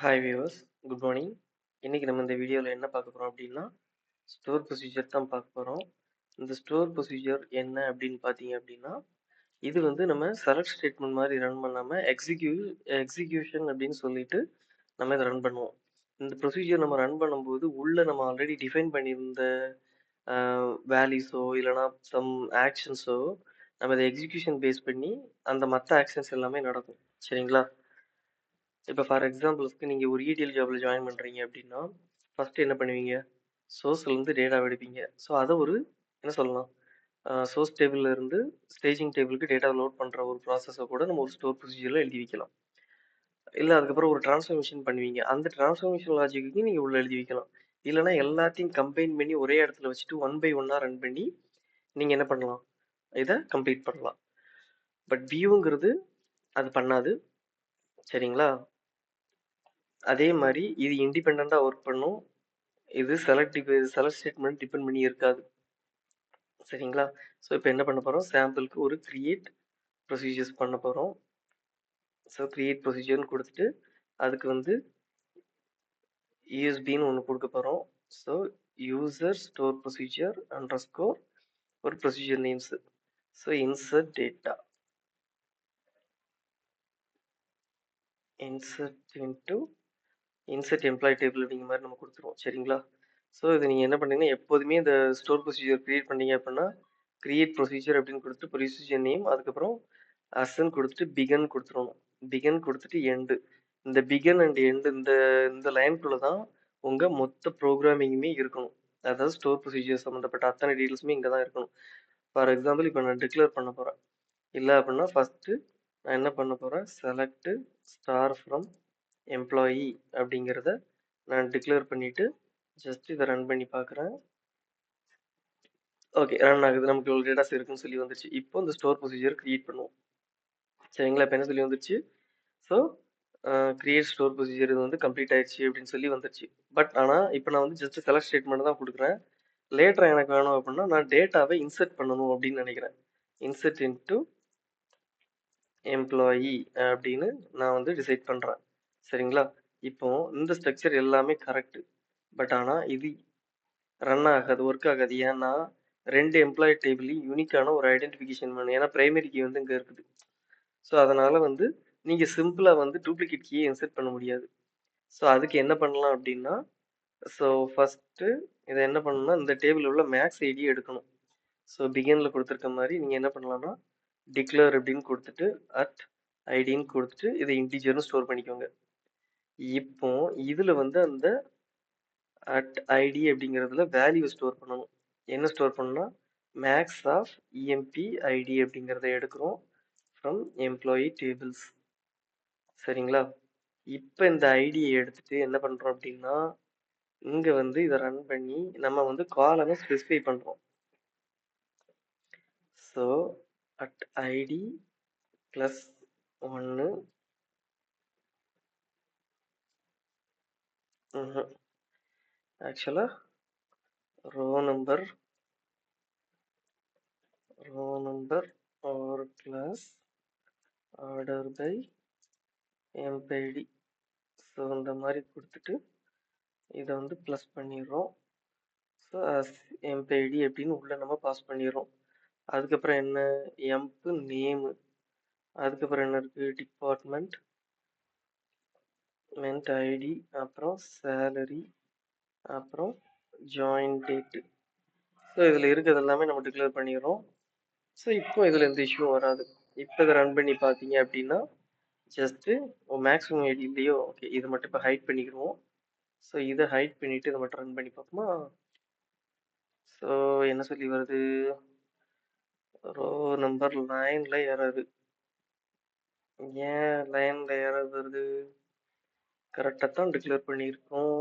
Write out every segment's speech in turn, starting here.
Hi viewers good morning இன்றைக்கி நம்ம இந்த வீடியோவில் என்ன பார்க்க போகிறோம் அப்படின்னா ஸ்டோர் ப்ரொசீஜர் தான் பார்க்க போகிறோம் இந்த ஸ்டோர் ப்ரொசீஜர் என்ன அப்படின்னு பார்த்தீங்க அப்படின்னா இது வந்து நம்ம செலக்ட் ஸ்டேட்மெண்ட் மாதிரி ரன் பண்ணாமல் எக்ஸிக்யூ எக்ஸிக்யூஷன் அப்படின்னு சொல்லிட்டு நம்ம இதை ரன் பண்ணுவோம். இந்த ப்ரொசீஜர் நம்ம ரன் பண்ணும்போது உள்ளே நம்ம ஆல்ரெடி டிஃபைன் பண்ணியிருந்த வேல்யூஸோ இல்லைனா சம் ஆக்ஷன்ஸோ நம்ம இதை எக்ஸிக்யூஷன் பேஸ் பண்ணி அந்த மற்ற ஆக்ஷன்ஸ் எல்லாமே நடக்கும். சரிங்களா? இப்போ ஃபார் எக்ஸாம்பிளுக்கு நீங்கள் ஒரு இடிஎல் ஜாபில் ஜாயின் பண்ணுறீங்க அப்படின்னா ஃபஸ்ட்டு என்ன பண்ணுவீங்க? சோர்ஸ்லேருந்து டேட்டா எடுப்பீங்க. ஸோ அதை ஒரு என்ன சொல்லலாம்? சோர்ஸ் டேபிள்லேருந்து ஸ்டேஜிங் டேபிளுக்கு டேட்டா லோட் பண்ணுற ஒரு ப்ராசஸை கூட நம்ம ஒரு ஸ்டோர் ப்ரொசீஜரில் எழுதி வைக்கலாம். இல்லை அதுக்கப்புறம் ஒரு டிரான்ஸ்ஃபர்மேஷன் பண்ணுவீங்க. அந்த டிரான்ஸ்ஃபர்மேஷன் லாஜிக்கு நீங்கள் உள்ளே எழுதி வைக்கலாம். இல்லைனா எல்லாத்தையும் கம்பைன் பண்ணி ஒரே இடத்துல வச்சுட்டு ஒன் பை ஒன்னாக ரன் பண்ணி நீங்கள் என்ன பண்ணலாம்? இதை கம்ப்ளீட் பண்ணலாம். பட் வியூங்கிறது அது பண்ணாது. சரிங்களா? அதே மாதிரி இது இண்டிபெண்ட்டாக ஒர்க் பண்ணும். இது செலக்ட் செலக்ட் ஸ்டேட்மெண்ட் டிபெண்ட் பண்ணி இருக்காது. சரிங்களா? ஸோ இப்போ என்ன பண்ண போகிறோம் சாம்பிளுக்கு ஒரு கிரியேட் ப்ரொசீஜர்ஸ் பண்ண போகிறோம் ஸோ கிரியேட் ப்ரொசீஜர்னு கொடுத்துட்டு அதுக்கு வந்து யூஎஸ்பின்னு ஒன்று கொடுக்க போகிறோம் so user store procedure underscore ஒரு procedure names so insert data insert into insert employee table அப்படிங்கிற மாதிரி நம்ம கொடுத்துருவோம். சரிங்களா? ஸோ இது நீங்கள் என்ன பண்ணீங்கன்னா எப்போதுமே இந்த ஸ்டோர் ப்ரொசீஜர் க்ரியேட் பண்ணீங்க அப்படின்னா க்ரியேட் ப்ரொசீஜர் அப்படின்னு கொடுத்துட்டு ப்ரொசீஜர் நேம் அதுக்கப்புறம் அசன் கொடுத்துட்டு பிகன் கொடுத்துருணும் பிகன் கொடுத்துட்டு எண்டு இந்த பிகன் அண்ட் எண்டு இந்த இந்த லைன்குள்ளே தான் உங்கள் மொத்த ப்ரோக்ராமிங்குமே இருக்கணும். அதாவது ஸ்டோர் ப்ரொசீஜர் சம்மந்தப்பட்ட அத்தனை டீட்டெயில்ஸுமே இங்கே தான் இருக்கணும். ஃபார் எக்ஸாம்பிள் இப்போ நான் டிக்ளேர் பண்ண போகிறேன் இல்லை அப்படின்னா ஃபஸ்ட்டு நான் என்ன பண்ண போகிறேன் செலக்ட் ஸ்டார் ஃப்ரம் எம்ப்ளாயி அப்படிங்கிறத நான் டிக்ளேர் பண்ணிவிட்டு ஜஸ்ட் இதை ரன் பண்ணி பார்க்குறேன். ஓகே ரன் ஆகுது. நமக்கு இவ்வளோ டேட்டாஸ் இருக்குன்னு சொல்லி வந்துருச்சு. இப்போ இந்த ஸ்டோர் ப்ரொசீஜர் க்ரியேட் பண்ணுவோம். சரிங்களா? இப்போ என்ன சொல்லி வந்துருச்சு? ஸோ கிரியேட் ஸ்டோர் ப்ரொசீஜர் இது வந்து கம்ப்ளீட் ஆயிடுச்சு அப்படின்னு சொல்லி வந்துருச்சு. பட் ஆனால் இப்போ நான் வந்து ஜஸ்ட் செலக்ட் ஸ்டேட்மெண்ட் தான் கொடுக்குறேன். லேட்டராக எனக்கு வேணும் அப்படின்னா நான் டேட்டாவை இன்சர்ட் பண்ணணும் அப்படின்னு நினைக்கிறேன். இன்சர்ட் இன்ட்டு எம்ப்ளாயி அப்படின்னு நான் வந்து டிசைட் பண்ணுறேன் சரிங்களா? இப்போ இந்த ஸ்ட்ரக்சர் எல்லாமே கரெக்டு பட் ஆனால் இது ரன் ஆகாது ஒர்க் ஆகாது. ஏன்னா ரெண்டு எம்ப்ளாயி டேபிளையும் யூனிக்கான ஒரு ஐடென்டிஃபிகேஷன் வேணும். ஏன்னா பிரைமரி கீ வந்து இங்கே இருக்குது. ஸோ அதனால் வந்து நீங்கள் சிம்பிளாக வந்து டூப்ளிகேட் கீயை இன்சர்ட் பண்ண முடியாது. ஸோ அதுக்கு என்ன பண்ணலாம் அப்படின்னா ஸோ ஃபஸ்ட்டு இதை என்ன பண்ணணும்னா இந்த டேபிள் உள்ள மேக்ஸ் ஐடியை எடுக்கணும். ஸோ பிகினில் கொடுத்துருக்க மாதிரி நீங்கள் என்ன பண்ணலாம்னா டிக்ளேர் அப்படின்னு கொடுத்துட்டு அட் ஐடின்னு கொடுத்துட்டு இதை இன்டிஜர்னு ஸ்டோர் பண்ணிக்கோங்க. இப்போ இதில் வந்து அந்த அட் ஐடி அப்படிங்கிறதுல வேல்யூ ஸ்டோர் பண்ணணும். என்ன ஸ்டோர் பண்ணணும்னா மேக்ஸ் ஆஃப் இஎம்பி ஐடி அப்படிங்கிறத எடுக்கிறோம் ஃப்ரம் எம்ப்ளாயி டேபிள்ஸ் சரிங்களா? இப்போ இந்த ஐடியை எடுத்துட்டு என்ன பண்ணுறோம் அப்படின்னா இங்கே வந்து இதை ரன் பண்ணி நம்ம வந்து காலமை ஸ்பெசிஃபை பண்ணுறோம் ஸோ அட் ஐடி ப்ளஸ் ஒன்று ஆக்சுவலாக row number row number over clause order by emp ID so இந்த மாதிரி கொடுத்துட்டு இதை வந்து ப்ளஸ் பண்ணிடுறோம். ஸோ அஸ் எம்பைடி அப்படின்னு உள்ளே நம்ம பாஸ் பண்ணிடுறோம். அதுக்கப்புறம் என்ன? எம்ப்பு நேமு அதுக்கப்புறம் என்ன இருக்குது டிபார்ட்மெண்ட் மென்ட் ஐடி அப்புறம் சேலரி அப்புறம் ஜாயின் டேட்டு ஸோ இதில் இருக்கிறது எல்லாமே நம்ம டிக்ளேர் பண்ணிடுறோம். ஸோ இப்போ இதில் எந்த இஷ்யூவும் வராது. இப்போ இதை ரன் பண்ணி பார்த்தீங்க அப்படின்னா ஜஸ்ட்டு மேக்ஸிமம் ஐடி இல்லையோ ஓகே இது மட்டும் இப்போ ஹைட் பண்ணிக்கிடுவோம். ஸோ இதை ஹைட் பண்ணிவிட்டு இதை மட்டும் ரன் பண்ணி பார்ப்போமா? ஸோ என்ன சொல்லி வருது? ரோ நம்பர் லைனில் ஏறாது ஏன் லைனில் ஏறாது வருது? கரெக்டாக தான் டிக்ளேர் பண்ணியிருக்கோம்.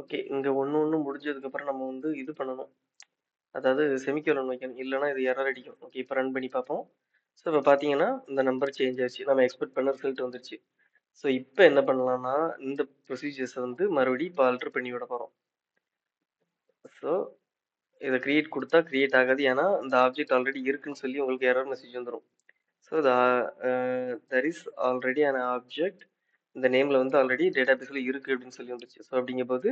ஓகே இங்கே ஒன்று ஒன்று முடிஞ்சதுக்கப்புறம் நம்ம வந்து இது பண்ணணும். அதாவது செமிக்கோலன் வைக்கணும். இல்லைனா இது எரர் அடிக்கும். ஓகே இப்போ ரன் பண்ணி பார்ப்போம். ஸோ இப்போ பார்த்தீங்கன்னா இந்த நம்பர் சேஞ்ச் ஆச்சு. நம்ம எக்ஸ்பெக்ட் பண்ண ரிசல்ட் வந்துருச்சு. ஸோ இப்போ என்ன பண்ணலாம்னா இந்த ப்ரொசீஜர்ஸை வந்து மறுபடியும் இப்போ ஆல்ட்ரு பண்ணி விட போகிறோம் ஸோ இதை க்ரியேட் கொடுத்தா க்ரியேட் ஆகாது. ஏன்னா இந்த ஆப்ஜெக்ட் ஆல்ரெடி இருக்குன்னு சொல்லி உங்களுக்கு எரர் மெசேஜ் வந்துடும் so there is already an object இந்த நேமில் வந்து ஆல்ரெடி டேட்டாபேஸில் இருக்குது அப்படின்னு சொல்லி வந்துருச்சு. ஸோ அப்படிங்கும்போது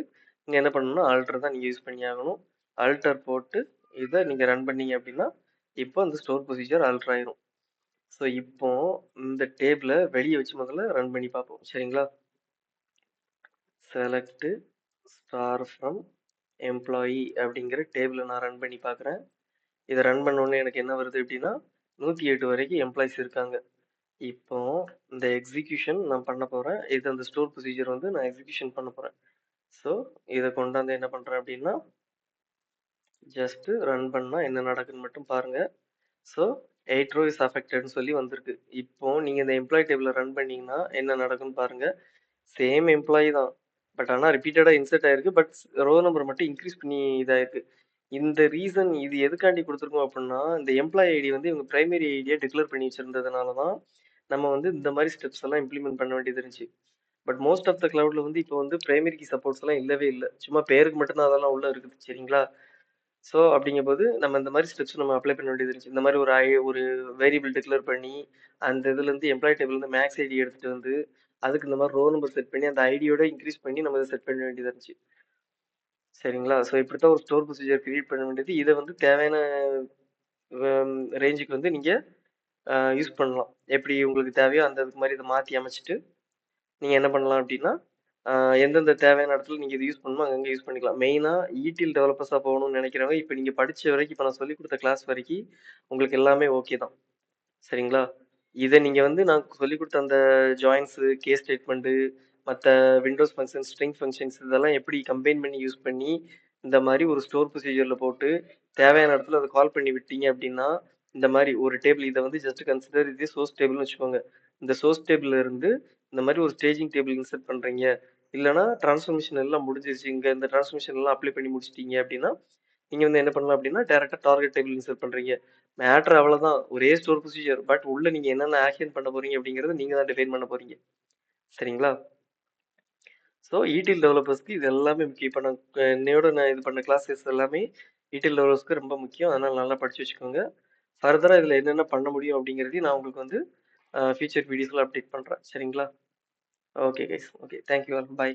நீங்கள் என்ன பண்ணணும்னா ஆல்டர் தான் நீங்கள் யூஸ் பண்ணி ஆகணும் ஆல்டர் போட்டு இதை நீங்கள் ரன் பண்ணீங்க அப்படின்னா இப்போ அந்த ஸ்டோர் ப்ரொசீஜர் ஆல்டர் ஆயிரும். ஸோ இப்போ இந்த டேபிளை வெளியே வச்சு முதல்ல ரன் பண்ணி பார்ப்போம். சரிங்களா? செலக்ட் ஸ்டார் ஃப்ரம் எம்ப்ளாயி அப்படிங்கிற டேபிளை நான் ரன் பண்ணி பார்க்குறேன். இதை ரன் பண்ணோடனே எனக்கு என்ன வருது அப்படின்னா நூற்றி எட்டு வரைக்கும் எம்ப்ளாயிஸ் இருக்காங்க. இப்போ இந்த எக்ஸிக்யூஷன் நான் பண்ண போகிறேன் இது அந்த ஸ்டோர் ப்ரொசீஜர் வந்து நான் எக்ஸிக்யூஷன் பண்ண போகிறேன் ஸோ இதை கொண்டாந்து என்ன பண்ணுறேன் அப்படின்னா ஜஸ்ட்டு ரன் பண்ணால் என்ன நடக்குன்னு மட்டும் பாருங்கள் ஸோ எயிட் ரோ இஸ் அஃபெக்டட்னு சொல்லி வந்திருக்கு. இப்போ நீங்கள் இந்த எம்ப்ளாயி டேபிளில் ரன் பண்ணீங்கன்னா என்ன நடக்கும்னு பாருங்கள் சேம் எம்ப்ளாயி தான். பட் ஆனால் ரிப்பீட்டடாக இன்சர்ட் ஆயிருக்கு. பட் ரோ நம்பர் மட்டும் இன்க்ரீஸ் பண்ணி இதாயிருக்கு. இந்த ரீசன் இது எதுக்காண்டி கொடுத்துருக்கோம் அப்படின்னா இந்த எம்ப்ளாயி ஐடி வந்து இவங்க பிரைமரி ஐடியா டிக்ளேர் பண்ணி வச்சிருந்ததுனால தான் நம்ம வந்து இந்த மாதிரி ஸ்டெப்ஸ் எல்லாம் இம்ப்ளிமெண்ட் பண்ண வேண்டியது இருந்துச்சு. பட் மோஸ்ட் ஆஃப் த கிளவுட்ல வந்து இப்போ வந்து பிரைமரி கீ சப்போர்ட்ஸ் எல்லாம் இல்லவே இல்லை. சும்மா பேருக்கு மட்டும்தான் அதெல்லாம் உள்ள இருக்குது. சரிங்களா? ஸோ அப்படிங்கும்போது நம்ம இந்த மாதிரி ஸ்டெப்ஸ் நம்ம அப்ளை பண்ண வேண்டியது இருந்துச்சு இந்த மாதிரி ஒரு ஐ ஒரு வேரியபிள் டிக்ளேர் பண்ணி அந்த இதுலேருந்து எம்ப்ளாயி டேபிள்லேருந்து மேக்ஸ் ஐடி எடுத்துகிட்டு வந்து அதுக்கு இந்த மாதிரி ரோ நம்பர் செட் பண்ணி அந்த ஐடியோட இன்க்ரீஸ் பண்ணி நம்ம இதை செட் பண்ண வேண்டியது இருந்துச்சு. சரிங்களா? ஸோ இப்படி தான் ஒரு ஸ்டோர் ப்ரொசீஜர் க்ரியேட் பண்ண வேண்டியது. இதை வந்து தேவையான ரேஞ்சுக்கு வந்து நீங்கள் யூஸ் பண்ணலாம். எப்படி உங்களுக்கு தேவையோ அந்த இதுக்கு மாதிரி இதை மாற்றி அமைச்சிட்டு நீங்கள் என்ன பண்ணலாம் அப்படின்னா எந்தெந்த தேவையான இடத்துல நீங்கள் இது யூஸ் பண்ணணுமோ அங்கங்க யூஸ் பண்ணிக்கலாம். மெயினா ஈட்டில் டெவலப்பர்ஸா போகணும்னு நினைக்கிறவங்க இப்போ நீங்கள் படிச்ச வரைக்கும் இப்போ நான் சொல்லி கொடுத்த கிளாஸ் வரைக்கும் உங்களுக்கு எல்லாமே ஓகே தான். சரிங்களா? இதை நீங்கள் வந்து நான் சொல்லி கொடுத்த அந்த ஜாயின்ஸு கேஸ் ஸ்டேட்மெண்ட்டு மற்ற விண்டோஸ் ஃபங்க்ஷன்ஸ் ஸ்ட்ரிங் ஃபங்க்ஷன்ஸ் இதெல்லாம் எப்படி கம்பைன் பண்ணி யூஸ் பண்ணி இந்த மாதிரி ஒரு ஸ்டோர் ப்ரொசீஜரில் போட்டு தேவையான இடத்துல அதை கால் பண்ணி விட்டீங்க அப்படின்னா இந்த மாதிரி ஒரு டேபிள் இதை வந்து ஜஸ்ட் கன்சிடர் இதே சோர்ஸ் டேபிள்னு வச்சுக்கோங்க. இந்த சோர்ஸ் டேபிள்ல இருந்து இந்த மாதிரி ஒரு ஸ்டேஜிங் டேபிள் இன்சர்ட் பண்ணுறீங்க இல்லைனா டிரான்ஸ்ஃபர்மேஷன் எல்லாம் முடிஞ்சிருச்சு. இங்கே இந்த டிரான்ஸ்ஃபர்மேஷன் எல்லாம் அப்ளை பண்ணி முடிச்சிட்டீங்க அப்படின்னா நீங்கள் வந்து என்ன பண்ணலாம் அப்படின்னா டேரெக்டாக டார்கெட் டேபிள் இன்சர்ட் பண்ணுறீங்க மேட்ரு அவ்வளோதான் ஒரே ஸ்டோர் ப்ரொசீஜர் பட் உள்ள நீங்கள் என்னென்ன ஆக்ஷன் பண்ண போறீங்க அப்படிங்கிறத நீங்கள் தான் டிஃபைன் பண்ண போறீங்க. சரிங்களா? ஸோ ஈடில் டெவலப்பர்ஸ்க்கு இது எல்லாமே முக்கியம். இப்போ நான் என்னையோட நான் இது பண்ண கிளாஸஸ் எல்லாமே ஈடில் டெவலப்பர்ஸ்க்கு ரொம்ப முக்கியம். அதனால் நல்லா படிச்சு வச்சுக்கோங்க. ஃபர்தராக இதில் என்னென்ன பண்ண முடியும் அப்படிங்கிறதையும் நான் உங்களுக்கு வந்து ஃபியூச்சர் வீடியோஸில் அப்டேட் பண்ணுறேன் சரிங்களா? Okay guys okay thank you all bye